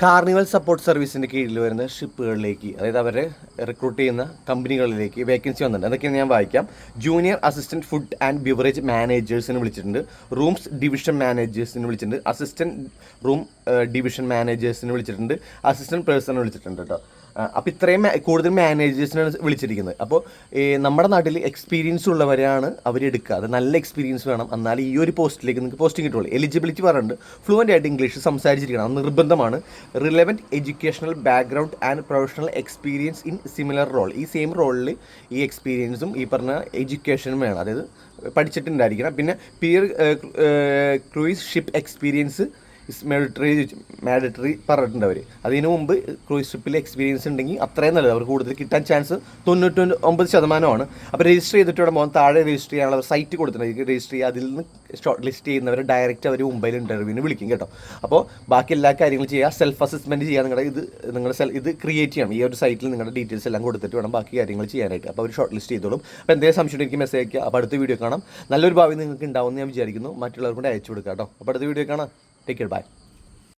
Carnival support സർവീസിന്റെ കീഴിൽ വരുന്ന ഷിപ്പുകളിലേക്ക് അതായത് അവരെ റിക്രൂട്ട് ചെയ്യുന്ന കമ്പനികളിലേക്ക് വേക്കൻസി വന്നിട്ടുണ്ട്. അതൊക്കെ ഞാൻ വായിക്കാം. Junior assistant food and beverage മാനേജേഴ്സിന് വിളിച്ചിട്ടുണ്ട്. റൂംസ് ഡിവിഷൻ മാനേജേഴ്സിന് വിളിച്ചിട്ടുണ്ട്. അസിസ്റ്റന്റ് റൂം ഡിവിഷൻ മാനേജേഴ്സിന് വിളിച്ചിട്ടുണ്ട്. അസിസ്റ്റന്റ് പേഴ്സണെ വിളിച്ചിട്ടുണ്ട് കേട്ടോ അപ്പോൾ ഇത്രയും കൂടുതൽ മാനേജേഴ്സിനാണ് വിളിച്ചിരിക്കുന്നത്. അപ്പോൾ നമ്മുടെ നാട്ടിൽ എക്സ്പീരിയൻസ് ഉള്ളവരാണ് അവരെടുക്കുക അത് നല്ല എക്സ്പീരിയൻസ് വേണം. എന്നാൽ ഈ ഒരു പോസ്റ്റിലേക്ക് നിങ്ങൾക്ക് പോസ്റ്റിംഗ് കിട്ടുള്ളൂ. എലിജിബിലിറ്റി പറയുന്നുണ്ട് ഫ്ലുവന്റ് ആയിട്ട് ഇംഗ്ലീഷ് സംസാരിച്ചിരിക്കണം. അത് നിർബന്ധമാണ്. Relevant educational background and professional experience in similar role ഈ സെയിം റോളിൽ ഈ എക്സ്പീരിയൻസും ഈ പറഞ്ഞ എഡ്യൂക്കേഷനും വേണം. അതായത് പഠിച്ചിട്ടുണ്ടായിരിക്കണം. പിന്നെ prior cruise ship experience mandatory mandatory പറഞ്ഞിട്ടുണ്ട് അവർ അതിനു മുമ്പ് ക്രൂയിസ് ഷിപ്പിൽ എക്സ്പീരിയൻസ് ഉണ്ടെങ്കിൽ അത്രയും നല്ലത്. അവർ കൂടുതൽ കിട്ടാൻ ചാൻസ് തൊണ്ണൂറ്റി ഒമ്പത് ശതമാനമാണ്. അപ്പോൾ രജിസ്റ്റർ ചെയ്തിട്ട് പോകാൻ താഴെ രജിസ്റ്റർ ചെയ്യാനുള്ള സൈറ്റ് കൊടുത്തിട്ടുണ്ട്. രജിസ്റ്റർ ചെയ്യുക അതിൽ നിന്ന് ഷോർട്ട് ലിസ്റ്റ് ചെയ്യുന്നവർ ഡയറക്റ്റ് അവർ മുംബൈയിൽ ഇന്റർവ്യൂവിന് വിളിക്കും കേട്ടോ. അപ്പോൾ ബാക്കി എല്ലാ കാര്യങ്ങളും ചെയ്യുക സെൽഫ് അസസ്മെന്റ് ചെയ്യുക നിങ്ങളുടെ ഇത് നിങ്ങളുടെ സെൽ ഇത് ക്രിയേറ്റ് ചെയ്യണം. ഈ ഒരു സൈറ്റിൽ നിങ്ങളുടെ ഡീറ്റെയിൽസ് എല്ലാം കൊടുത്തിട്ട് വേണം ബാക്കി കാര്യങ്ങൾ ചെയ്യാനായിട്ട്. അപ്പോൾ അവർ ഷോർട്ട് ലിസ്റ്റ് ചെയ്തോളും. അപ്പോൾ എന്തെങ്കിലും സംശയം എനിക്ക് മെസ്സേജ് അയക്കുക അപ്പോൾ അടുത്ത വീഡിയോ കാണാം. നല്ലൊരു ഭാവി നിങ്ങൾക്ക് ഉണ്ടാവുമെന്ന് ഞാൻ വിചാരിക്കുന്നു. മറ്റുള്ളവർക്കും കൂടെ അയച്ചു കൊടുക്കാം കേട്ടോ. അപ്പോൾ അടുത്ത വീഡിയോ കാണാം. Take care. Bye.